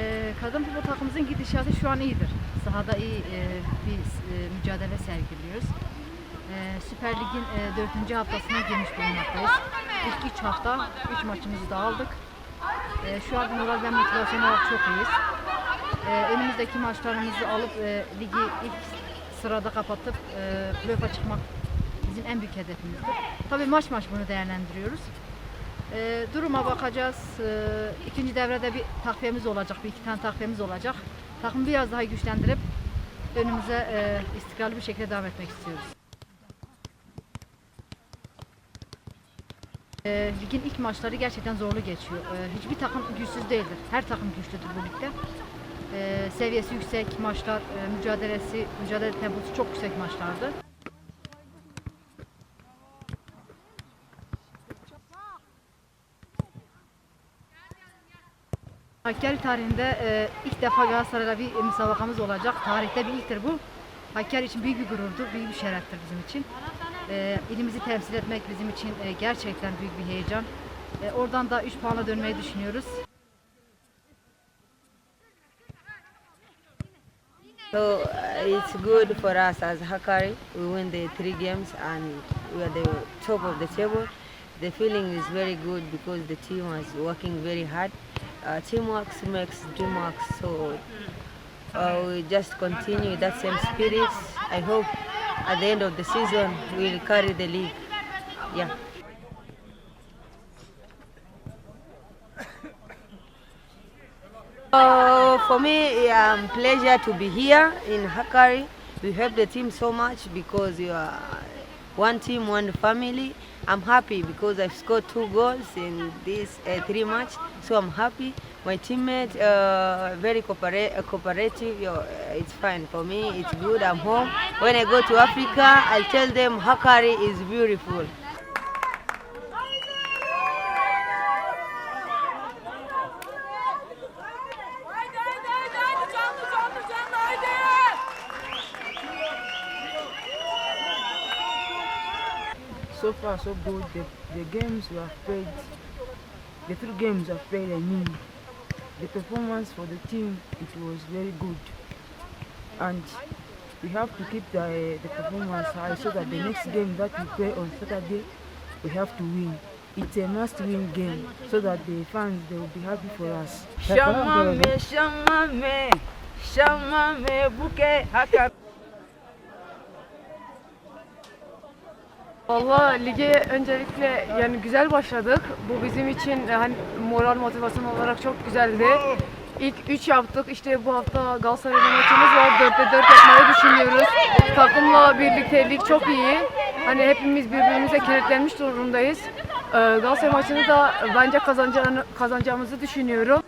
Ee, kadın futbol takımımızın gidişatı şu an iyidir. Sahada iyi e, bir e, mücadele sergiliyoruz. E, Süper Lig'in e, 4. haftasına girmiş bulunmaktayız. İlk 3 hafta 3 maçımızı da aldık. E, şu an moral ve motivasyon olarak çok iyiyiz. E, önümüzdeki maçlarımızı alıp e, ligi ilk sırada kapatıp e, playoff'a çıkmak bizim en büyük hedefimizdir. Tabii maç maç bunu değerlendiriyoruz. E, duruma bakacağız. E, ikinci devrede bir takviyemiz olacak, bir iki tane takviyemiz olacak. Takımı biraz daha güçlendirip önümüze e, istikrarlı bir şekilde devam etmek istiyoruz. E, ligin ilk maçları gerçekten zorlu geçiyor. E, hiçbir takım güçsüz değildir. Her takım güçlüdür bu ligde. E, seviyesi yüksek maçlar, e, mücadelesi, mücadele temposu çok yüksek maçlardı. Hakkari tarihinde e, ilk defa Galatasaray'la bir müsabakamız olacak. Tarihte bir ilktir bu. Hakkari için büyük bir gururdur, büyük bir şereftir bizim için. E, ilimizi temsil etmek bizim için e, gerçekten büyük bir heyecan. E, oradan da 3 puanla dönmeyi düşünüyoruz. So uh, it's good for us as Hakari. We win the three games and we are the top of the table. The feeling is very good because the team was working very hard. Uh, teamwork makes dream work. So uh, we just continue that same spirit. I hope at the end of the season will carry the league. Yeah. Uh, for me, um, pleasure to be here in Hakari. We help the team so much because you are one team, one family. I'm happy because I've scored two goals in this uh, three match, so I'm happy. My teammate uh, very uh, cooperative. Uh, it's fine for me. It's good. I'm home. When I go to Africa, I'll tell them Hakari is beautiful. So far, so good. The, the games we have played, the three games I've played, I mean, the performance for the team, it was very good. And we have to keep the, the performance high so that the next game that we play on Saturday, we have to win. It's a must-win game so that the fans, they will be happy for us. Shamame, shamame, shamame, buke, haka. Valla lige öncelikle yani güzel başladık. Bu bizim için e, hani moral motivasyon olarak çok güzeldi. İlk 3 yaptık. İşte bu hafta Galatasaray'la maçımız var. 4'te 4 yapmayı düşünüyoruz. Takımla birliktelik çok iyi. Hani hepimiz birbirimize kilitlenmiş durumdayız. Ee, Galatasaray maçını da bence kazanacağını, kazanacağımızı düşünüyorum.